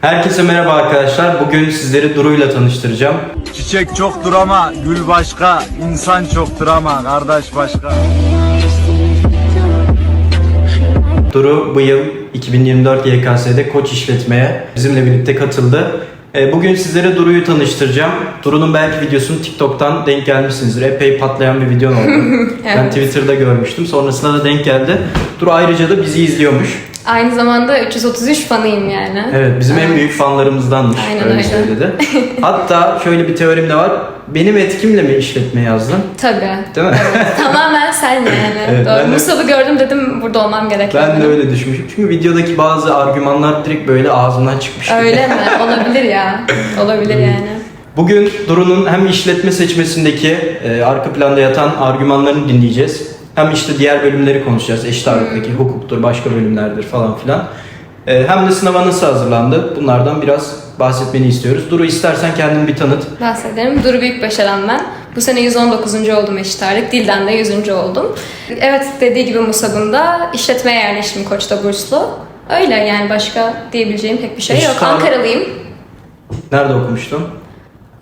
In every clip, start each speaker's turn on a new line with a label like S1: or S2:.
S1: Herkese merhaba arkadaşlar. Bugün sizleri Duru'yla tanıştıracağım.
S2: Çiçek çoktur ama gül başka, insan çoktur ama kardeş başka.
S1: Duru bu yıl 2024 YKS'de koç işletmeye bizimle birlikte katıldı. Ee, Bugün sizlere Duru'yu tanıştıracağım. Duru'nun belki videosunu TikTok'tan denk gelmişsinizdir. Epey patlayan bir videon oldu. Ben
S3: Evet.
S1: Twitter'da görmüştüm. Sonrasında da denk geldi. Duru ayrıca da bizi izliyormuş.
S3: Aynı zamanda 333 fanıyım yani.
S1: Evet bizim en büyük fanlarımızdanmış.
S3: Aynen
S1: öyle
S3: öyle.
S1: söyledi. Hatta şöyle bir teorim de var. Benim etkimle mi işletme yazdın?
S3: Tabii.
S1: Değil mi?
S3: Tamamen sen yani.
S1: Evet,
S3: Doğru.
S1: ben de-
S3: Musab'ı gördüm dedim burada olmam gerek.
S1: Ben de öyle düşünmüşüm. Çünkü videodaki bazı argümanlar direkt böyle ağzımdan çıkmış. gibi.
S3: Öyle mi? Olabilir ya. Olabilir yani.
S1: Bugün Duru'nun hem işletme seçmesindeki e, arka planda yatan argümanlarını dinleyeceğiz. Hem işte diğer bölümleri konuşacağız. Eşit ağırlıktaki hukuktur, başka bölümlerdir falan filan. E, hem de sınava nasıl hazırlandı? Bunlardan biraz bahsetmeni istiyoruz. Duru istersen kendini bir tanıt.
S3: Bahsederim. Duru Büyük Başaran ben. Bu sene 119. oldum eşit ağırlık. Dilden de 100. oldum. Evet dediği gibi Musab'ın da işletmeye yerleştim Koç'ta burslu. Öyle yani başka diyebileceğim pek bir şey
S1: Eşit
S3: yok.
S1: ağırlık-
S3: Ankaralıyım.
S1: Nerede okumuştun?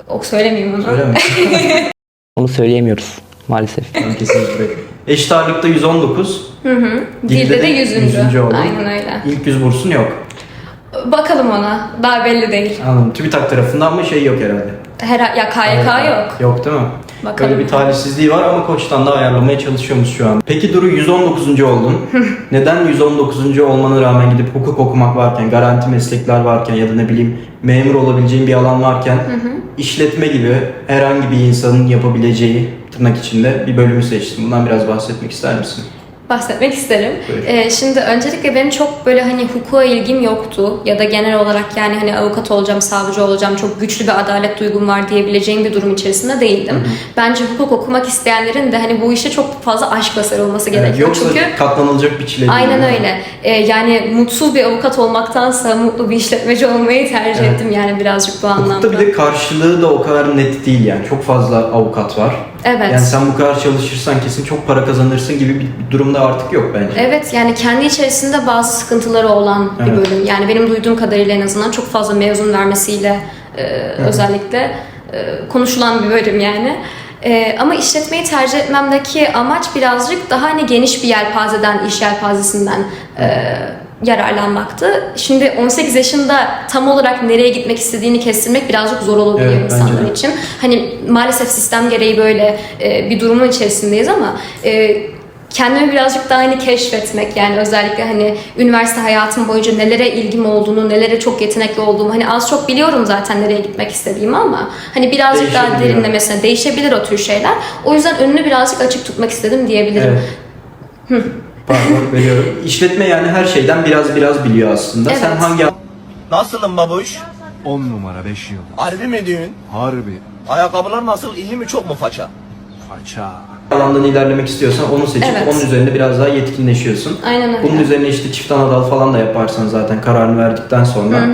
S3: O söylemeyeyim onu.
S1: Öyle mi?
S4: Onu söyleyemiyoruz maalesef.
S1: Kesinlikle. Eşit ağırlıkta 119.
S3: Hı hı. Dilde, de 100.
S1: 100. oldun.
S3: Aynen öyle.
S1: İlk 100 bursun yok.
S3: Bakalım ona. Daha belli değil.
S1: Anladım. TÜBİTAK tarafından ama şey yok herhalde.
S3: Her ya KYK yok.
S1: Yok değil mi?
S3: Bakalım.
S1: Böyle bir talihsizliği var ama koçtan da ayarlamaya çalışıyormuş şu an. Peki Duru 119. oldun. Neden 119. olmana rağmen gidip hukuk okumak varken, garanti meslekler varken ya da ne bileyim memur olabileceğin bir alan varken işletme gibi herhangi bir insanın yapabileceği tırnak içinde bir bölümü seçtin. Bundan biraz bahsetmek ister misin?
S3: bahsetmek isterim. Ee, şimdi öncelikle benim çok böyle hani hukuka ilgim yoktu ya da genel olarak yani hani avukat olacağım, savcı olacağım, çok güçlü bir adalet duygum var diyebileceğim bir durum içerisinde değildim. Bence hukuk okumak isteyenlerin de hani bu işe çok fazla aşkla sarılması
S1: Evet,
S3: gerekiyor.
S1: yoksa
S3: Çünkü
S1: katlanılacak bir çile.
S3: Aynen
S1: yani.
S3: öyle. Ee, yani mutsuz bir avukat olmaktansa mutlu bir işletmeci olmayı tercih
S1: Evet.
S3: ettim yani birazcık bu anlamda.
S1: Hukukta bir de karşılığı da o kadar net değil yani. Çok fazla avukat var.
S3: Evet.
S1: Yani sen bu kadar çalışırsan kesin çok para kazanırsın gibi bir durumda artık yok bence.
S3: Evet yani kendi içerisinde bazı sıkıntıları olan bir
S1: Evet.
S3: bölüm. Yani benim duyduğum kadarıyla en azından çok fazla mezun vermesiyle e, özellikle e, konuşulan bir bölüm yani. E, ama işletmeyi tercih etmemdeki amaç birazcık daha hani geniş bir yelpazeden, iş yelpazesinden e, yararlanmaktı. Şimdi 18 yaşında tam olarak nereye gitmek istediğini kestirmek birazcık zor olabiliyor
S1: Evet, bence
S3: insanlar
S1: de.
S3: için. Hani maalesef sistem gereği böyle e, bir durumun içerisindeyiz ama e, kendimi birazcık daha hani keşfetmek yani özellikle hani üniversite hayatım boyunca nelere ilgim olduğunu, nelere çok yetenekli olduğumu hani az çok biliyorum zaten nereye gitmek istediğimi ama hani birazcık daha derinlemesine değişebilir o tür şeyler. O yüzden önünü birazcık açık tutmak istedim diyebilirim.
S1: Evet. Pardon veriyorum. İşletme yani her şeyden biraz biraz biliyor aslında.
S3: Evet.
S1: Sen hangi
S5: Nasılım babuş?
S2: 10 numara 5 yıl.
S5: Harbi mi diyorsun?
S2: Harbi.
S5: Ayakkabılar nasıl? iyi mi çok mu faça?
S2: Faça.
S1: alandan ilerlemek istiyorsan onu seçip
S3: Evet.
S1: onun üzerinde biraz daha yetkinleşiyorsun.
S3: Aynen öyle.
S1: Bunun üzerine işte çift anadal falan da yaparsan zaten kararını verdikten sonra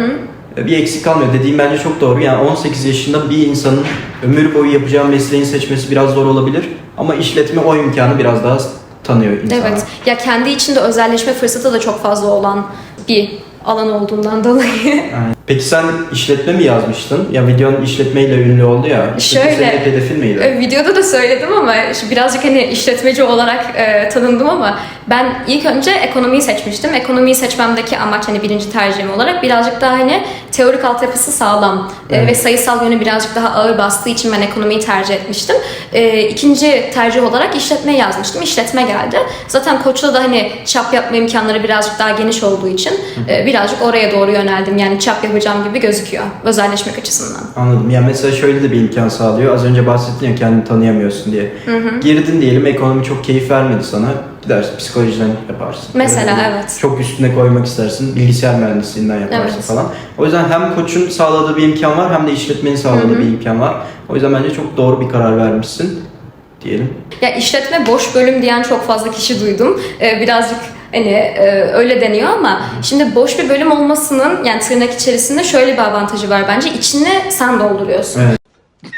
S1: e, bir eksik kalmıyor. Dediğim bence çok doğru. Yani 18 yaşında bir insanın ömür boyu yapacağı mesleğin seçmesi biraz zor olabilir. Ama işletme o imkanı biraz daha tanıyor insana.
S3: Evet. Ya kendi içinde özelleşme fırsatı da çok fazla olan bir alan olduğundan dolayı.
S1: Aynen. Peki sen işletme mi yazmıştın? Ya videonun işletmeyle ünlü oldu ya.
S3: Şöyle,
S1: senin hedefin miydi?
S3: E, Videoda da söyledim ama birazcık hani işletmeci olarak e, tanındım ama ben ilk önce ekonomiyi seçmiştim. Ekonomiyi seçmemdeki amaç hani birinci tercihim olarak birazcık daha hani teorik altyapısı sağlam e,
S1: Evet.
S3: ve sayısal yönü birazcık daha ağır bastığı için ben ekonomiyi tercih etmiştim. E, ikinci tercih olarak işletme yazmıştım. İşletme geldi. Zaten Koç'ta da hani çap yapma imkanları birazcık daha geniş olduğu için e, birazcık oraya doğru yöneldim. Yani çap yapacağım gibi gözüküyor özelleşmek açısından.
S1: Anladım. Ya mesela şöyle de bir imkan sağlıyor. Az önce bahsettin ya kendini tanıyamıyorsun diye. Girdin diyelim ekonomi çok keyif vermedi sana. Gidersin psikolojiden yaparsın.
S3: Mesela,
S1: Öyle
S3: evet.
S1: Çok üstüne koymak istersin. Bilgisayar mühendisliğinden yaparsın
S3: Evet.
S1: falan. O yüzden hem koçun sağladığı bir imkan var hem de işletmenin sağladığı bir imkan var. O yüzden bence çok doğru bir karar vermişsin diyelim.
S3: Ya işletme boş bölüm diyen çok fazla kişi duydum. Ee, birazcık hani e, öyle deniyor ama şimdi boş bir bölüm olmasının yani tırnak içerisinde şöyle bir avantajı var bence. İçini sen dolduruyorsun.
S1: Evet.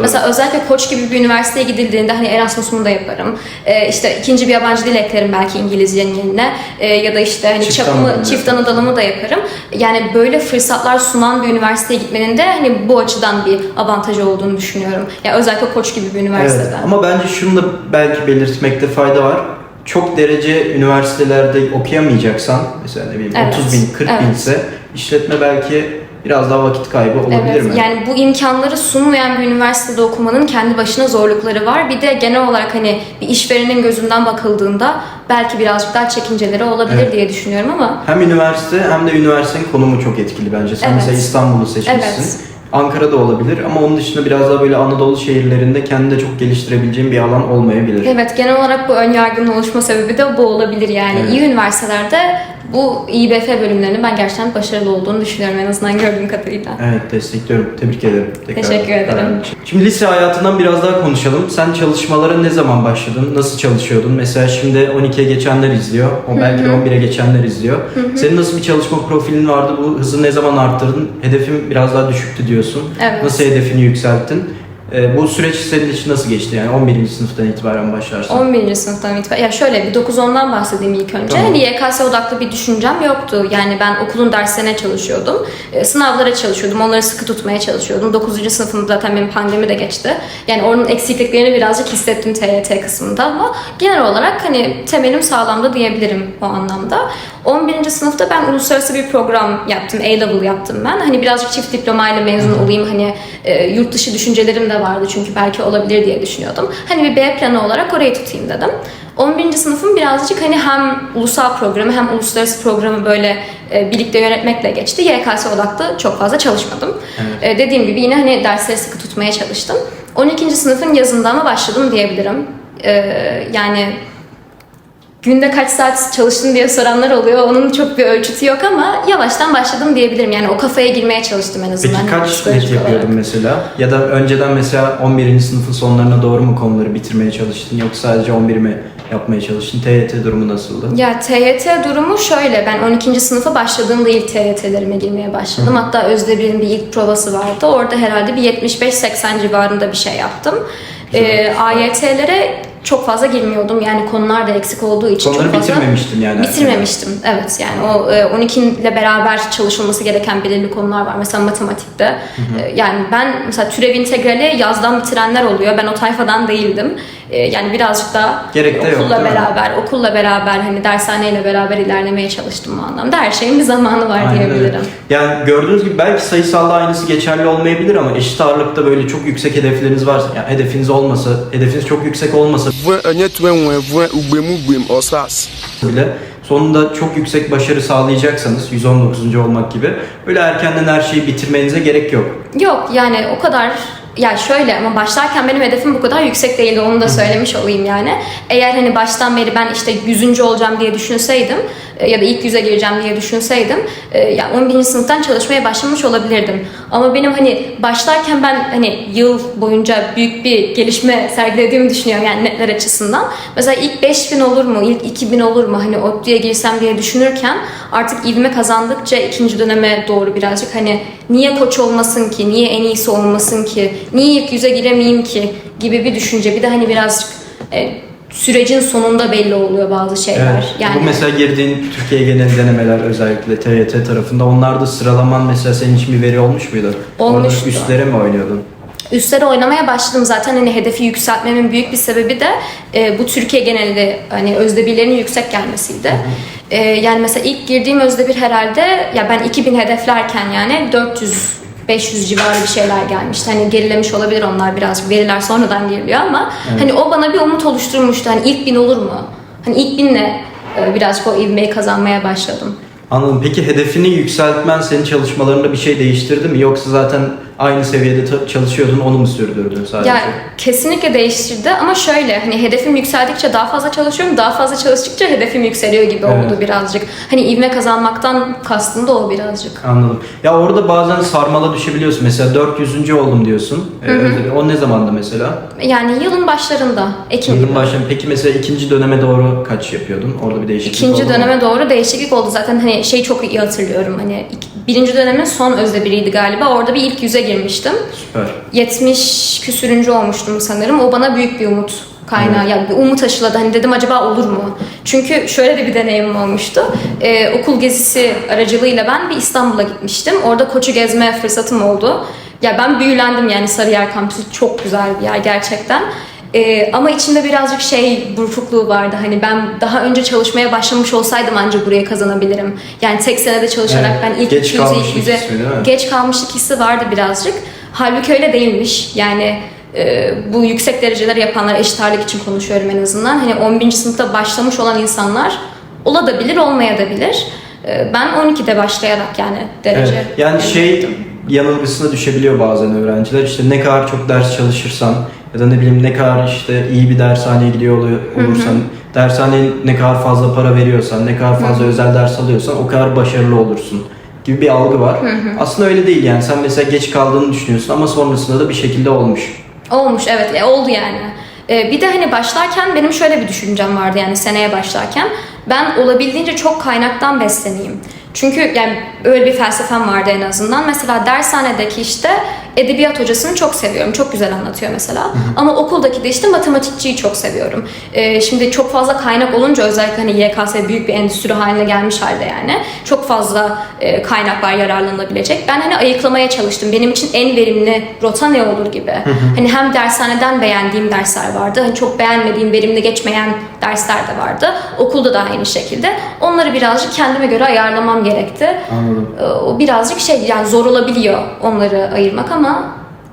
S3: Mesela özellikle Koç gibi bir üniversiteye gidildiğinde hani Erasmus'umu da yaparım. Ee, işte ikinci bir yabancı dil eklerim belki İngilizcenin yerine. Ee, ya da işte hani
S1: Çift
S3: çapımı,
S1: anadalımı
S3: çift anadalımı da yaparım. Yani böyle fırsatlar sunan bir üniversiteye gitmenin de hani bu açıdan bir avantajı olduğunu düşünüyorum. Ya özellikle Koç gibi bir
S1: Evet,
S3: üniversiteden.
S1: ama bence şunu da belki belirtmekte fayda var. Çok derece üniversitelerde okuyamayacaksan, mesela ne bileyim
S3: Evet,
S1: 30 bin, 40 bin
S3: evet.
S1: ise işletme belki biraz daha vakit kaybı olabilir
S3: Evet,
S1: mi?
S3: yani bu imkanları sunmayan bir üniversitede okumanın kendi başına zorlukları var. Bir de genel olarak hani bir işverenin gözünden bakıldığında belki birazcık daha çekinceleri olabilir
S1: Evet.
S3: diye düşünüyorum ama
S1: Hem üniversite hem de üniversitenin konumu çok etkili bence. Sen
S3: Evet.
S1: mesela İstanbul'u seçmişsin.
S3: Evet.
S1: Ankara'da olabilir ama onun dışında biraz daha böyle Anadolu şehirlerinde kendini de çok geliştirebileceğin bir alan olmayabilir.
S3: evet genel olarak bu ön yargının oluşma sebebi de bu olabilir yani.
S1: Evet.
S3: İyi üniversitelerde bu İBF bölümlerinin ben gerçekten başarılı olduğunu düşünüyorum en azından gördüğüm kadarıyla.
S1: Evet destekliyorum. Tebrik ederim. Tekrar
S3: Teşekkür ederim.
S1: Şimdi lise hayatından biraz daha konuşalım. Sen çalışmalara ne zaman başladın? Nasıl çalışıyordun? Mesela şimdi 12'ye geçenler izliyor. O belki de 11'e geçenler izliyor. Senin nasıl bir çalışma profilin vardı? Bu hızı ne zaman arttırdın? Hedefim biraz daha düşüktü diyorsun.
S3: Evet.
S1: Nasıl hedefini yükselttin? Ee, bu süreç senin için nasıl geçti? Yani 11. sınıftan itibaren başlarsın.
S3: 11. sınıftan itibaren, ya şöyle bir 9-10'dan bahsedeyim ilk önce.
S1: Tamam.
S3: Hani YKS odaklı bir düşüncem yoktu. Yani ben okulun derslerine çalışıyordum. E, Sınavlara çalışıyordum. Onları sıkı tutmaya çalışıyordum. 9. sınıfım zaten benim pandemi de geçti. Yani onun eksikliklerini birazcık hissettim TYT kısmında ama genel olarak hani temelim sağlamda diyebilirim o anlamda. 11. sınıfta ben uluslararası bir program yaptım. A-Level yaptım ben. Hani birazcık çift diplomayla mezun olayım. Hani e, yurt dışı düşüncelerim de vardı çünkü belki olabilir diye düşünüyordum. Hani bir B planı olarak orayı tutayım dedim. 11. sınıfım birazcık hani hem ulusal programı hem uluslararası programı böyle e, birlikte yönetmekle geçti. YKS odaklı çok fazla çalışmadım. E, dediğim gibi yine hani dersleri sıkı tutmaya çalıştım. 12. sınıfın yazında ama başladım diyebilirim. E, yani günde kaç saat çalıştın diye soranlar oluyor. Onun çok bir ölçütü yok ama yavaştan başladım diyebilirim. Yani o kafaya girmeye çalıştım en azından.
S1: Peki kaç net yapıyordun mesela? Ya da önceden mesela 11. sınıfın sonlarına doğru mu konuları bitirmeye çalıştın yoksa sadece 11 mi yapmaya çalıştın? TYT durumu nasıldı?
S3: Ya TYT durumu şöyle. Ben 12. sınıfa başladığımda ilk TYT'lerime girmeye başladım. Hatta Özdebir'in bir ilk provası vardı. Orada herhalde bir 75-80 civarında bir şey yaptım. Ee, AYT'lere çok fazla girmiyordum. Yani konular da eksik olduğu için
S1: Konuları
S3: çok fazla...
S1: bitirmemiştin yani.
S3: Bitirmemiştim. Evet yani o e, 12 ile beraber çalışılması gereken belirli konular var. Mesela matematikte. E, Yani ben mesela türev integrali yazdan bitirenler oluyor. Ben o tayfadan değildim. E, Yani birazcık daha
S1: Gerek de yok,
S3: okulla
S1: mi?
S3: beraber, okulla beraber hani dershaneyle beraber ilerlemeye çalıştım bu anlamda. Her şeyin bir zamanı var
S1: Aynen öyle.
S3: diyebilirim.
S1: Yani gördüğünüz gibi belki sayısalla aynısı geçerli olmayabilir ama eşit ağırlıkta böyle çok yüksek hedefleriniz varsa, yani hedefiniz olmasa, hedefiniz çok yüksek olmasa bile sonunda çok yüksek başarı sağlayacaksanız 119. olmak gibi öyle erkenden her şeyi bitirmenize gerek yok.
S3: Yok yani o kadar ya şöyle ama başlarken benim hedefim bu kadar yüksek değildi onu da söylemiş olayım yani. Eğer hani baştan beri ben işte 100. olacağım diye düşünseydim ya da ilk yüze gireceğim diye düşünseydim e, ya 11. sınıftan çalışmaya başlamış olabilirdim. Ama benim hani başlarken ben hani yıl boyunca büyük bir gelişme sergilediğimi düşünüyorum yani netler açısından. Mesela ilk 5000 olur mu, ilk 2000 olur mu hani ODTÜ'ye girsem diye düşünürken artık ivme kazandıkça ikinci döneme doğru birazcık hani niye koç olmasın ki, niye en iyisi olmasın ki, niye ilk yüze giremeyeyim ki gibi bir düşünce. Bir de hani birazcık e, sürecin sonunda belli oluyor bazı şeyler.
S1: Evet.
S3: Yani
S1: Bu mesela girdiğin Türkiye genel denemeler özellikle TYT tarafında onlarda sıralaman mesela senin için bir veri olmuş muydu?
S3: Olmuştu.
S1: Orada üstlere mi oynuyordun?
S3: üstlere oynamaya başladım zaten hani hedefi yükseltmemin büyük bir sebebi de e, bu Türkiye genelinde hani özdebirlerin yüksek gelmesiydi. E, yani mesela ilk girdiğim özdebir herhalde ya ben 2000 hedeflerken yani 400 500 civarı bir şeyler gelmişti. Hani gerilemiş olabilir onlar birazcık. Veriler sonradan geriliyor ama hani o bana bir umut oluşturmuştu. Hani ilk bin olur mu? Hani ilk binle e, birazcık o ivmeyi kazanmaya başladım.
S1: Anladım. Peki hedefini yükseltmen senin çalışmalarında bir şey değiştirdi mi? Yoksa zaten aynı seviyede çalışıyordun onu mu sürdürdün sadece?
S3: Ya kesinlikle değiştirdi ama şöyle hani hedefim yükseldikçe daha fazla çalışıyorum. Daha fazla çalıştıkça hedefim yükseliyor gibi
S1: Evet.
S3: oldu birazcık. Hani ivme kazanmaktan kastım da o birazcık.
S1: Anladım. Ya orada bazen sarmala düşebiliyorsun. Mesela 400. oldum diyorsun. Ee, özel- o ne zamandı mesela?
S3: Yani yılın başlarında Ekim
S1: Yılın başında. Peki mesela ikinci döneme doğru kaç yapıyordun? Orada bir değişiklik oldu
S3: İkinci
S1: mu?
S3: döneme doğru değişiklik oldu. Zaten hani şey çok iyi hatırlıyorum. Hani birinci dönemin son özde biriydi galiba. Orada bir ilk yüze girmiştim.
S1: Süper.
S3: 70 küsürüncü olmuştum sanırım. O bana büyük bir umut kaynağı. Yani bir umut aşıladı. Hani dedim acaba olur mu? Çünkü şöyle de bir deneyimim olmuştu. Ee, okul gezisi aracılığıyla ben bir İstanbul'a gitmiştim. Orada Koç'u gezme fırsatım oldu. Ya ben büyülendim yani Sarıyer kampüsü çok güzel bir yer gerçekten. Ee, ama içinde birazcık şey burukluğu vardı. Hani ben daha önce çalışmaya başlamış olsaydım ancak buraya kazanabilirim. Yani tek senede çalışarak
S1: Evet,
S3: ben ilk
S1: geç
S3: 200'e
S1: kalmışlık
S3: 200'e
S1: hissi değil mi?
S3: geç kalmışlık hissi vardı birazcık. Halbuki öyle değilmiş. Yani e, bu yüksek dereceleri yapanlar eşit ağırlık için konuşuyorum en azından. Hani 11. sınıfta başlamış olan insanlar olabilir, olmayabilir. E, ben 12'de başlayarak yani derece.
S1: Evet. Yani
S3: elde
S1: şey
S3: ettim.
S1: yanılgısına düşebiliyor bazen öğrenciler. İşte ne kadar çok ders çalışırsan ya da ne bileyim ne kadar işte iyi bir dershaneye gidiyor olu- olursan, dershaneye ne kadar fazla para veriyorsan, ne kadar fazla özel ders alıyorsan o kadar başarılı olursun gibi bir algı var. Aslında öyle değil yani. Sen mesela geç kaldığını düşünüyorsun ama sonrasında da bir şekilde olmuş.
S3: Olmuş evet e, oldu yani. E, bir de hani başlarken benim şöyle bir düşüncem vardı yani seneye başlarken. Ben olabildiğince çok kaynaktan besleneyim. Çünkü yani öyle bir felsefem vardı en azından. Mesela dershanedeki işte edebiyat hocasını çok seviyorum. Çok güzel anlatıyor mesela. Ama okuldaki de işte matematikçiyi çok seviyorum. E, şimdi çok fazla kaynak olunca özellikle hani YKS büyük bir endüstri haline gelmiş halde yani. Çok fazla e, kaynak var yararlanabilecek. Ben hani ayıklamaya çalıştım. Benim için en verimli rota ne olur gibi. Hani hem dershaneden beğendiğim dersler vardı. Hani çok beğenmediğim, verimli geçmeyen dersler de vardı. Okulda da aynı şekilde. Onları birazcık kendime göre ayarlamam gerekti.
S1: Anladım.
S3: Ee, O birazcık şey yani zor olabiliyor onları ayırmak ama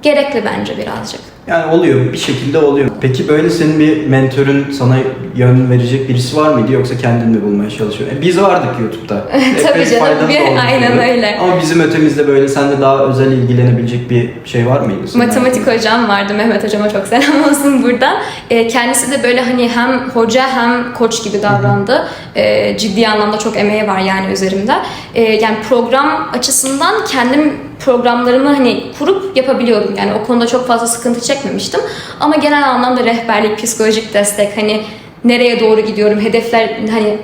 S3: gerekli bence birazcık.
S1: Yani oluyor bir şekilde oluyor. Peki böyle senin bir mentörün sana yön verecek birisi var mıydı yoksa kendin mi bulmaya çalışıyorsun? E, biz vardık YouTube'da.
S3: Tabii canım, bir- aynen öyle.
S1: Ama bizim ötemizde böyle sende daha özel ilgilenebilecek bir şey var mıydı? senin
S3: Matematik hocam vardı. Mehmet hocama çok selam olsun buradan. Ee, kendisi de böyle hani hem hoca hem koç gibi davrandı. Ee, ciddi anlamda çok emeği var yani üzerimde. Ee, yani program açısından kendim programlarımı hani kurup yapabiliyorum. Yani o konuda çok fazla sıkıntı çekmemiştim. Ama genel anlamda rehberlik, psikolojik destek hani nereye doğru gidiyorum, hedefler hani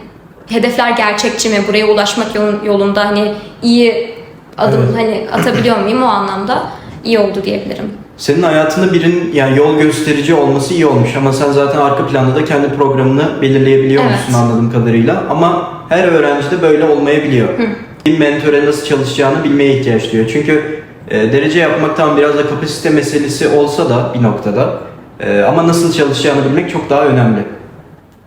S3: hedefler gerçekçi mi, buraya ulaşmak yolun- yolunda hani iyi adım
S1: Evet.
S3: hani atabiliyor muyum o anlamda iyi oldu diyebilirim.
S1: Senin hayatında birinin yani yol gösterici olması iyi olmuş ama sen zaten arka planda da kendi programını belirleyebiliyor
S3: Evet.
S1: musun anladığım kadarıyla. Ama her öğrenci de böyle olmayabiliyor. Bir mentöre nasıl çalışacağını bilmeye ihtiyaç duyuyor. Çünkü e, derece yapmaktan biraz da kapasite meselesi olsa da bir noktada e, ama nasıl çalışacağını bilmek çok daha önemli.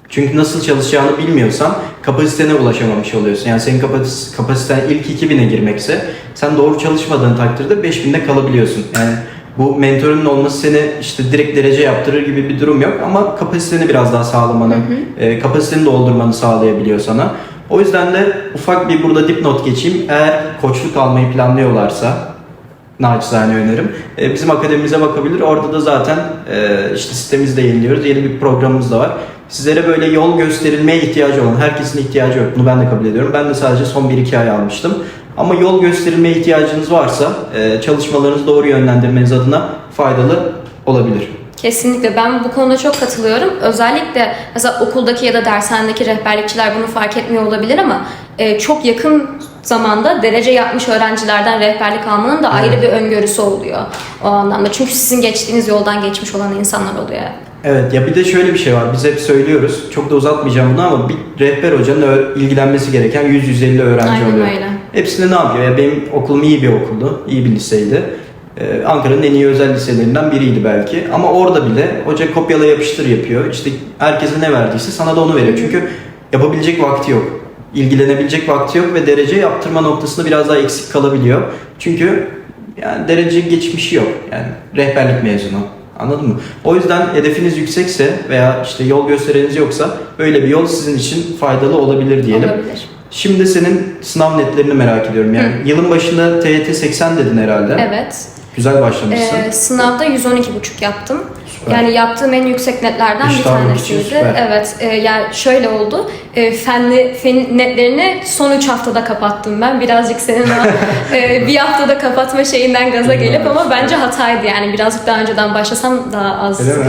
S1: Çünkü nasıl çalışacağını bilmiyorsan kapasitene ulaşamamış oluyorsun. Yani senin kapas- kapasiten ilk 2000'e girmekse sen doğru çalışmadığın takdirde 5000'de kalabiliyorsun. Yani bu mentorunun olması seni işte direkt derece yaptırır gibi bir durum yok ama kapasiteni biraz daha sağlamanı, e, kapasiteni doldurmanı sağlayabiliyor sana. O yüzden de ufak bir burada dipnot geçeyim. Eğer koçluk almayı planlıyorlarsa naçizane önerim. E, bizim akademimize bakabilir. Orada da zaten e, işte sitemizde yeniliyoruz. Yeni bir programımız da var. Sizlere böyle yol gösterilmeye ihtiyacı olan, herkesin ihtiyacı yok. Bunu ben de kabul ediyorum. Ben de sadece son 1-2 ay almıştım. Ama yol gösterilmeye ihtiyacınız varsa e, çalışmalarınızı doğru yönlendirmeniz adına faydalı olabilir.
S3: Kesinlikle ben bu konuda çok katılıyorum. Özellikle mesela okuldaki ya da dershanedeki rehberlikçiler bunu fark etmiyor olabilir ama e, çok yakın zamanda derece yapmış öğrencilerden rehberlik almanın da ayrı bir öngörüsü oluyor o anlamda. Çünkü sizin geçtiğiniz yoldan geçmiş olan insanlar oluyor.
S1: Evet ya bir de şöyle bir şey var. Biz hep söylüyoruz. Çok da uzatmayacağım bunu ama bir rehber hocanın ilgilenmesi gereken 100-150 öğrenci
S3: Aynen
S1: oluyor.
S3: öyle.
S1: Hepsinde ne yapıyor? Ya benim okulum iyi bir okuldu. iyi bir liseydi. Ee, Ankara'nın en iyi özel liselerinden biriydi belki. Ama orada bile hoca kopyala yapıştır yapıyor. İşte herkese ne verdiyse sana da onu veriyor. Çünkü yapabilecek vakti yok. İlgilenebilecek vakti yok ve derece yaptırma noktasında biraz daha eksik kalabiliyor. Çünkü yani derece geçmişi yok. Yani rehberlik mezunu. Anladın mı? O yüzden hedefiniz yüksekse veya işte yol göstereniz yoksa böyle bir yol sizin için faydalı olabilir diyelim.
S3: Olabilir.
S1: Şimdi senin sınav netlerini merak ediyorum. Yani yılın başında TYT 80 dedin herhalde.
S3: Evet.
S1: Güzel başlamışsın.
S3: Ee, sınavda 112,5 yaptım.
S1: Süper.
S3: Yani yaptığım en yüksek netlerden
S1: İşte
S3: bir tanesiydi.
S1: süper.
S3: Evet, e, yani şöyle oldu. E, fenli fen netlerini son 3 haftada kapattım ben. Birazcık senin o e, bir haftada kapatma şeyinden gaza gelip ama bence hataydı yani. Birazcık daha önceden başlasam daha az.
S1: Öyle mi?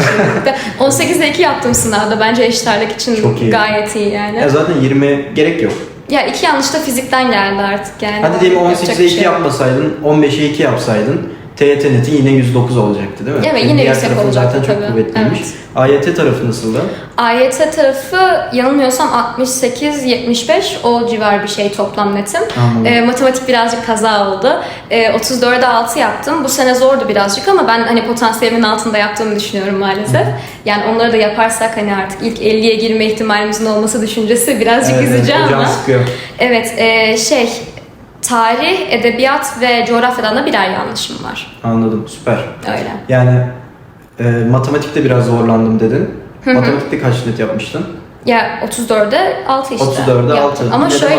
S3: 18'de 2 yaptım sınavda. Bence eşit ağırlık için
S1: Çok iyi.
S3: gayet iyi yani.
S1: Ya zaten 20 gerek yok.
S3: Ya iki yanlış da fizikten geldi artık yani.
S1: Hadi diyelim
S3: Yapacak
S1: 18'e
S3: bir
S1: 2
S3: şey
S1: yapmasaydın, 15'e 2 yapsaydın TYT netin yine 109 olacaktı değil mi?
S3: Evet,
S1: Çünkü
S3: yine
S1: diğer
S3: yüksek olacaktı
S1: zaten çok
S3: tabii.
S1: kuvvetliymiş.
S3: Evet.
S1: AYT tarafı nasıldı?
S3: AYT tarafı yanılmıyorsam 68-75 o civar bir şey toplam netim.
S1: Anladım.
S3: Ee, matematik birazcık kaza oldu. Ee, 34'e 6 yaptım. Bu sene zordu birazcık ama ben hani potansiyelimin altında yaptığımı düşünüyorum maalesef. Yani onları da yaparsak hani artık ilk 50'ye girme ihtimalimizin olması düşüncesi birazcık
S1: Evet,
S3: üzücü ama.
S1: sıkıyor.
S3: Evet e, şey tarih, edebiyat ve coğrafyadan da birer yanlışım var.
S1: Anladım, süper.
S3: Öyle.
S1: Yani e, matematikte biraz zorlandım dedin. Matematikte kaç net yapmıştın?
S3: Ya 34'e 6 işte.
S1: 34'e
S3: yaptım.
S1: 6.
S3: Ama
S1: Yine
S3: şöyle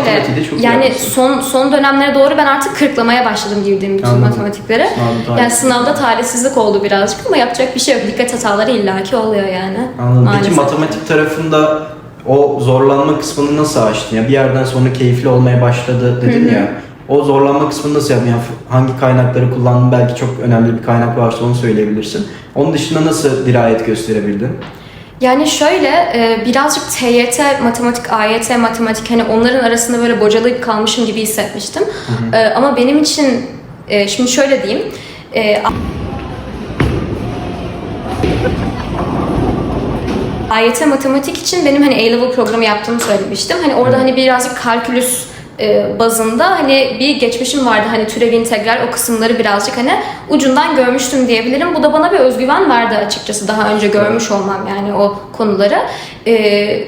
S3: yani
S1: yapmışsın.
S3: son son dönemlere doğru ben artık kırklamaya başladım girdiğim bütün
S1: Anladım.
S3: matematiklere.
S1: Sınavda
S3: Yani sınavda talihsizlik oldu birazcık ama yapacak bir şey yok. Dikkat hataları illaki oluyor yani.
S1: Anladım.
S3: Maalesef.
S1: Peki matematik tarafında o zorlanma kısmını nasıl aştın? Ya bir yerden sonra keyifli olmaya başladı dedin ya. O zorlanma kısmını nasıl yaptın? Yani hangi kaynakları kullandın? Belki çok önemli bir kaynak varsa onu söyleyebilirsin. Onun dışında nasıl dirayet gösterebildin?
S3: Yani şöyle e, birazcık TYT matematik, AYT matematik hani onların arasında böyle bocalayıp kalmışım gibi hissetmiştim. E, ama benim için e, şimdi şöyle diyeyim. AYT matematik için benim hani A-level programı yaptığımı söylemiştim. Hani orada hani birazcık kalkülüs bazında hani bir geçmişim vardı. Hani türev integral o kısımları birazcık hani ucundan görmüştüm diyebilirim. Bu da bana bir özgüven verdi açıkçası daha önce görmüş olmam yani o konuları. E,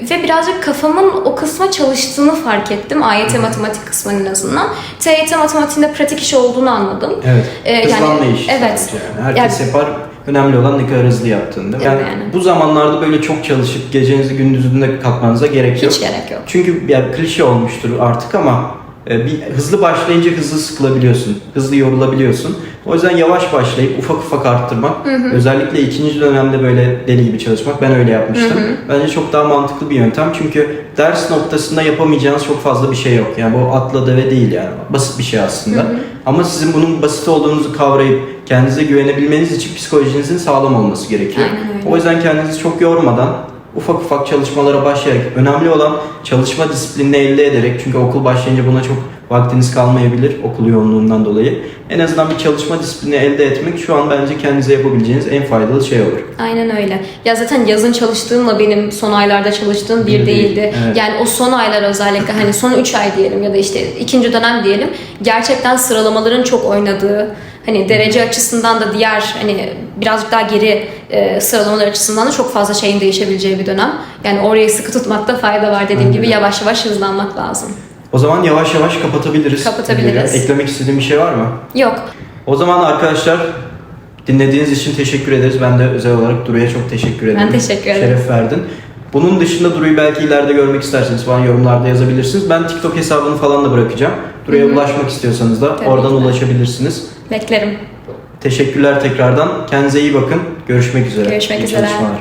S3: ve birazcık kafamın o kısma çalıştığını fark ettim. AYT matematik kısmının en azından. TYT matematiğinde pratik iş olduğunu anladım.
S1: Evet.
S3: E, yani-
S1: işi
S3: evet.
S1: yani. Herkes
S3: Yani-
S1: yapar. Önemli olan ne kadar hızlı yaptığın değil mi? Yani
S3: yani.
S1: bu zamanlarda böyle çok çalışıp gecenizi gündüzünde katmanıza gerek yok.
S3: Hiç gerek yok.
S1: Çünkü yani klişe olmuştur artık ama e, bir hızlı başlayınca hızlı sıkılabiliyorsun. Hızlı yorulabiliyorsun. O yüzden yavaş başlayıp ufak ufak arttırmak. Özellikle ikinci dönemde böyle deli gibi çalışmak. Ben öyle yapmıştım. Bence çok daha mantıklı bir yöntem. Çünkü ders noktasında yapamayacağınız çok fazla bir şey yok. Yani bu atla deve değil yani. Basit bir şey aslında. Ama sizin bunun basit olduğunuzu kavrayıp kendinize güvenebilmeniz için psikolojinizin sağlam olması gerekiyor.
S3: Aynen öyle.
S1: O yüzden kendinizi çok yormadan ufak ufak çalışmalara başlayarak önemli olan çalışma disiplinini elde ederek çünkü okul başlayınca buna çok vaktiniz kalmayabilir okul yoğunluğundan dolayı. En azından bir çalışma disiplini elde etmek şu an bence kendinize yapabileceğiniz en faydalı şey olur.
S3: Aynen öyle. Ya zaten yazın çalıştığımla benim son aylarda çalıştığım bir
S1: Bir değil,
S3: değildi.
S1: evet.
S3: Yani o son aylar özellikle hani son 3 ay diyelim ya da işte ikinci dönem diyelim gerçekten sıralamaların çok oynadığı hani derece açısından da diğer hani birazcık daha geri e, sıralamalar açısından da çok fazla şeyin değişebileceği bir dönem. Yani orayı sıkı tutmakta fayda var dediğim
S1: Aynen
S3: gibi yavaş yavaş hızlanmak lazım.
S1: O zaman yavaş yavaş kapatabiliriz.
S3: Kapatabiliriz.
S1: Eklemek istediğin bir şey var mı?
S3: Yok.
S1: O zaman arkadaşlar dinlediğiniz için teşekkür ederiz. Ben de özel olarak Duru'ya çok teşekkür ederim.
S3: teşekkür ederim.
S1: Şeref verdin. Bunun dışında Duru'yu belki ileride görmek isterseniz falan yorumlarda yazabilirsiniz. Ben TikTok hesabını falan da bırakacağım. Duru'ya ulaşmak istiyorsanız da
S3: Tabii
S1: oradan
S3: de.
S1: ulaşabilirsiniz.
S3: Beklerim.
S1: Teşekkürler tekrardan. Kendinize iyi bakın. Görüşmek üzere.
S3: Görüşmek
S1: İyi
S3: üzere.
S1: çalışmalar.